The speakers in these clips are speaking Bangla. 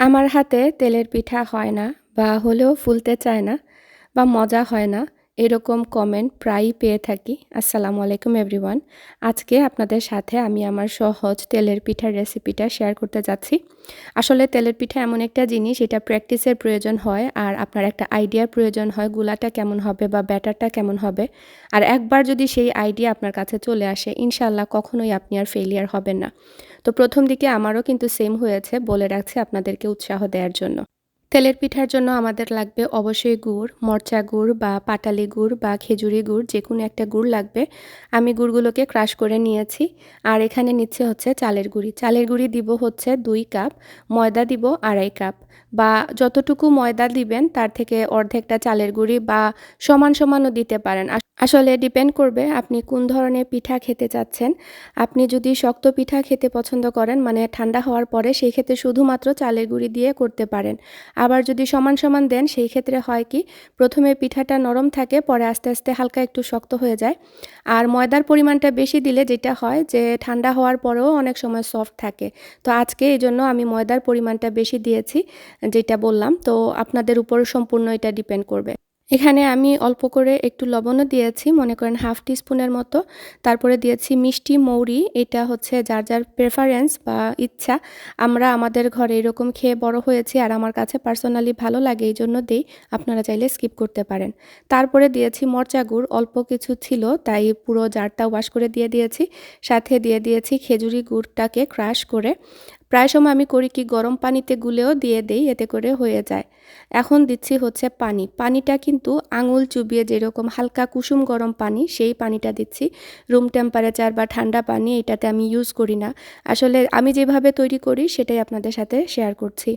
আমার হাতে তেলের পিঠা হয় না বা হলেও ফুলতে চায় না বা মজা হয় না। এরকম কমেন্ট প্রায়ই পেয়ে থাকি। আসসালামু আলাইকুম এভরিওয়ান আজকে আপনাদের সাথে আমি আমার সহজ তেলের পিঠার রেসিপিটা শেয়ার করতে যাচ্ছি। আসলে তেলের পিঠা এমন একটা জিনিস, এটা প্র্যাকটিসের প্রয়োজন হয় আর আপনার একটা আইডিয়ার প্রয়োজন হয় গুলাটা কেমন হবে বা ব্যাটারটা কেমন হবে। আর একবার যদি সেই আইডিয়া আপনার কাছে চলে আসে ইনশাল্লাহ কখনোই আপনি আর ফেলিয়ার হবেন না। তো প্রথম দিকে আমারও কিন্তু সেম হয়েছে, বলে রাখছি আপনাদেরকে উৎসাহ দেওয়ার জন্য। তেলের পিঠার জন্য আমাদের লাগবে অবশ্যই গুড়, মরচা গুড় বা পাটালি গুড় বা খেজুরি গুড়, যে কোনো একটা গুড় লাগবে। আমি গুড়গুলোকে ক্রাশ করে নিয়েছি। আর এখানে নিচ্ছে হচ্ছে চালের গুঁড়ি। চালের গুঁড়ি দিব হচ্ছে দুই কাপ, ময়দা দিব আড়াই কাপ বা যতটুকু ময়দা দিবেন তার থেকে অর্ধেকটা চালের গুঁড়ি বা সমান সমানও দিতে পারেন। আসলে ডিপেন্ড করবে আপনি কোন ধরনের পিঠা খেতে চাচ্ছেন। আপনি যদি শক্ত পিঠা খেতে পছন্দ করেন মানে ঠান্ডা হওয়ার পরে সেই ক্ষেত্রে শুধুমাত্র চালের গুঁড়ি দিয়ে করতে পারেন। আবার যদি সমান সমান দেন, সেই ক্ষেত্রে হয় কি, প্রথমে পিঠাটা নরম থাকে, পরে আস্তে আস্তে হালকা একটু শক্ত হয়ে যায়। আর ময়দার পরিমাণটা বেশি দিলে যেটা হয় যে, ঠান্ডা হওয়ার পরেও অনেক সময় সফট থাকে। তো আজকে এই জন্য আমি ময়দার পরিমাণটা বেশি দিয়েছি, যেটা বললাম। তো আপনাদের উপর সম্পূর্ণ এটা ডিপেন্ড করবে। এখানে আমি অল্প করে একটু লবণও দিয়েছি, মনে করেন হাফ টিস্পুনের মতো। তারপরে দিয়েছি মিষ্টি মৌরি, এটা হচ্ছে যার যার প্রেফারেন্স বা ইচ্ছা। আমরা আমাদের ঘরে এরকম খেয়ে বড় হয়েছি আর আমার কাছে পার্সোনালি ভালো লাগে, এই জন্য দিই। আপনারা চাইলে স্কিপ করতে পারেন। তারপরে দিয়েছি মরচা গুড়, অল্প কিছু ছিল, তাই পুরো জারটা ওয়াশ করে দিয়ে দিয়েছি। সাথে দিয়ে দিয়েছি খেজুরি গুড়টাকে ক্রাশ করে। প্রায় সময় আমি করি কি, গরম পানিতে গুলেও দিয়ে দেই, এতে করে হয়ে যায়। এখন দিচ্ছি হচ্ছে পানি। পানিটা কিন্তু আঙুল চুবিয়ে যেরকম হালকা কুসুম গরম পানি, সেই পানিটা দিচ্ছি। রুম টেম্পারেচার বা ঠান্ডা পানি এটাতে আমি ইউজ করি না। আসলে আমি যেভাবে তৈরি করি, সেটাই আপনাদের সাথে শেয়ার করছি।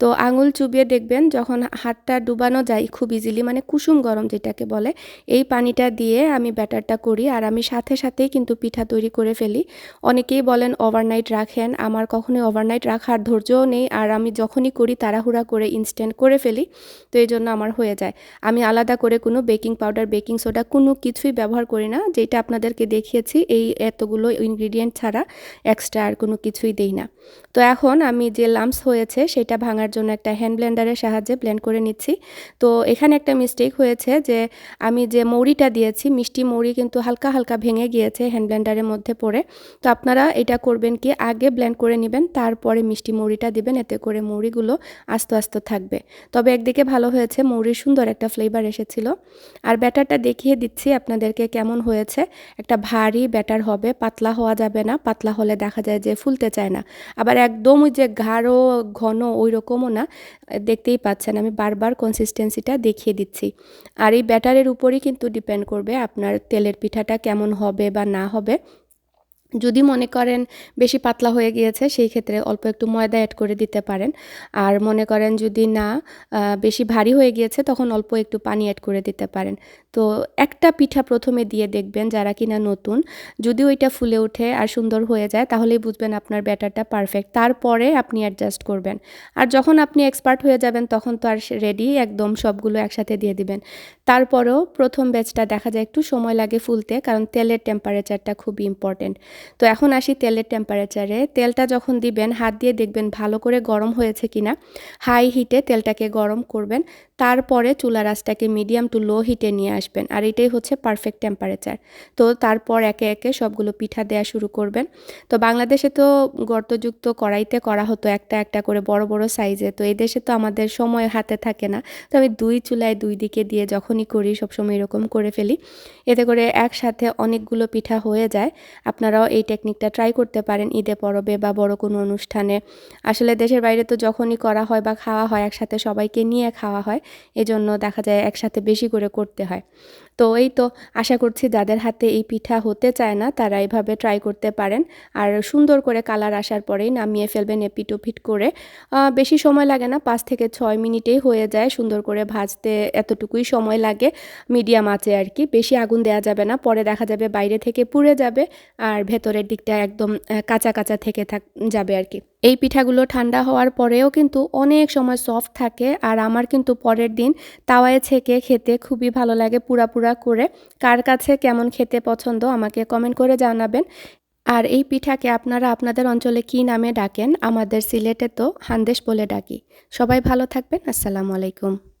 তো আঙুল চুবিয়ে দেখবেন, যখন হাতটা ডুবানো যায় খুব ইজিলি মানে কুসুম গরম যেটাকে বলে, এই পানিটা দিয়ে আমি ব্যাটারটা করি আর আমি সাথে সাথেই কিন্তু পিঠা তৈরি করে ফেলি। অনেকেই বলেন ওভারনাইট রাখেন। আমার কখনোই ওভারনাইট রাখার ধৈর্যও নেই, আর আমি যখনই করি তাড়াহুড়া করে ইনস্ট্যান্ট করে ফেলি, তো এই জন্য আমার হয়ে যায়। আমি আলাদা করে কোনো বেকিং পাউডার বেকিং সোডা কোনো কিছুই ব্যবহার করি না, যেটা আপনাদেরকে দেখিয়েছি, এই এতগুলো ইনগ্রিডিয়েন্ট ছাড়া এক্সট্রা আর কোনো কিছুই দেই না। তো এখন আমি যে লাম্পস হয়েছে, সেটা ভাঙার জন্য একটা হ্যান্ড ব্লেন্ডারের সাহায্যে ব্লেন্ড করে নিচ্ছি। তো এখানে একটা মিস্টেক হয়েছে যে, আমি যে মৌরিটা দিয়েছি, মিষ্টি মৌরি কিন্তু হালকা হালকা ভেঙে গিয়েছে হ্যান্ড ব্লেন্ডারের মধ্যে পড়ে। তো আপনারা এটা করবেন কি, আগে ব্লেন্ড করে নেবেন তারপরে মিষ্টি মুড়িটা দিবেন, এতে করে মুড়িগুলো আস্তে আস্তে থাকবে। তবে একদিকে ভালো হয়েছে, মৌরির সুন্দর একটা ফ্লেভার এসেছিল। আর ব্যাটারটা দেখিয়ে দিচ্ছি আপনাদেরকে কেমন হয়েছে। একটা ভারী ব্যাটার হবে, পাতলা হওয়া যাবে না, পাতলা হলে দেখা যায় যে ফুলতে চায় না। আবার একদম ওই যে গাঢ়, ঘন ওই রকমও না, দেখতেই পাচ্ছেন, আমি বারবার কনসিস্টেন্সিটা দেখিয়ে দিচ্ছি। আর এই ব্যাটারের উপরই কিন্তু ডিপেন্ড করবে আপনার তেলের পিঠাটা কেমন হবে বা না হবে। যদি মনে করেন বেশি পাতলা হয়ে গিয়েছে, সেই ক্ষেত্রে অল্প একটু ময়দা অ্যাড করে দিতে পারেন। আর মনে করেন যদি না বেশি ভারী হয়ে গিয়েছে, তখন অল্প একটু পানি অ্যাড করে দিতে পারেন। তো একটা পিঠা প্রথমে দিয়ে দেখবেন যারা কিনা নতুন, যদি ওইটা ফুলে ওঠে আর সুন্দর হয়ে যায়, তাহলেই বুঝবেন আপনার ব্যাটারটা পারফেক্ট তারপরে আপনি অ্যাডজাস্ট করবেন। আর যখন আপনি এক্সপার্ট হয়ে যাবেন, তখন তো আর রেডি একদম সবগুলো একসাথে দিয়ে দিবেন। তারপরেও প্রথম ব্যাচটা দেখা যায় একটু সময় লাগে ফুলতে, কারণ তেলের টেম্পারেচারটা খুবই ইম্পর্টেন্ট তো এখন আসি তেলের টেম্পারেচারে তেলটা যখন দিবেন, হাত দিয়ে দেখবেন ভালো করে গরম হয়েছে কিনা। হাই হিটে তেলটাকে গরম করবেন। তারপরে চুলা রাসটাকে মিডিয়াম টু লো হিটে নিয়ে আসবেন। আর এটাই হচ্ছে পারফেক্ট টেম্পারেচার তো তারপর একে একে সবগুলো পিঠা দেওয়া শুরু করবেন। তো বাংলাদেশে তো গর্তযুক্ত কড়াইতে করা হতো একটা একটা করে বড় বড় সাইজে তো এই দেশে তো আমাদের সময় হাতে থাকে না। তো আমি দুই চুলায় দুই দিকে দিয়ে যখনই করি, সবসময় এরকম করে ফেলি। এতে করে একসাথে অনেকগুলো পিঠা হয়ে যায়। আপনারাও এই টেকনিকটা ট্রাই করতে পারেন ঈদে, পরবে বা বড় কোনো অনুষ্ঠানে। আসলে দেশের বাইরে তো যখনই করা হয় বা খাওয়া হয়, একসাথে সবাইকে নিয়ে খাওয়া হয়, এজন্য দেখা যায় একসাথে বেশি করে করতে হয়। তো এই তো আশা করছি যাদের হাতে এই পিঠা হতে চায় না, তারা এইভাবে ট্রাই করতে পারেন। আর সুন্দর করে কালার আসার পরেই নামিয়ে ফেলবেন এপিটোপিট করে। বেশি সময় লাগে না, পাঁচ থেকে ছয় মিনিটেই হয়ে যায় সুন্দর করে ভাজতে, এতটুকুই সময় লাগে মিডিয়াম আছে আর কি। বেশি আগুন দেওয়া যাবে না, পরে দেখা যাবে বাইরে থেকে পুড়ে যাবে, আর ভেতরের দিকটা একদম কাঁচা কাঁচা থেকে থাক, যাবে আর কি। এই পিঠাগুলো ঠান্ডা হওয়ার পরেও কিন্তু অনেক সময় সফট থাকে আর আমার কিন্তু পরের দিন তাওয়ায় ছেঁকে খেতে খুবই ভালো লাগে পুরা পুরা করে। কার কাছে কেমন খেতে পছন্দ আমাকে কমেন্ট করে জানাবেন। আর এই পিঠাকে আপনারা আপনাদের অঞ্চলে কি নামে ডাকেন? আমাদের সিলেটে তো হান্দেশ বলে ডাকি। সবাই ভালো থাকবেন, আসসালামু আলাইকুম।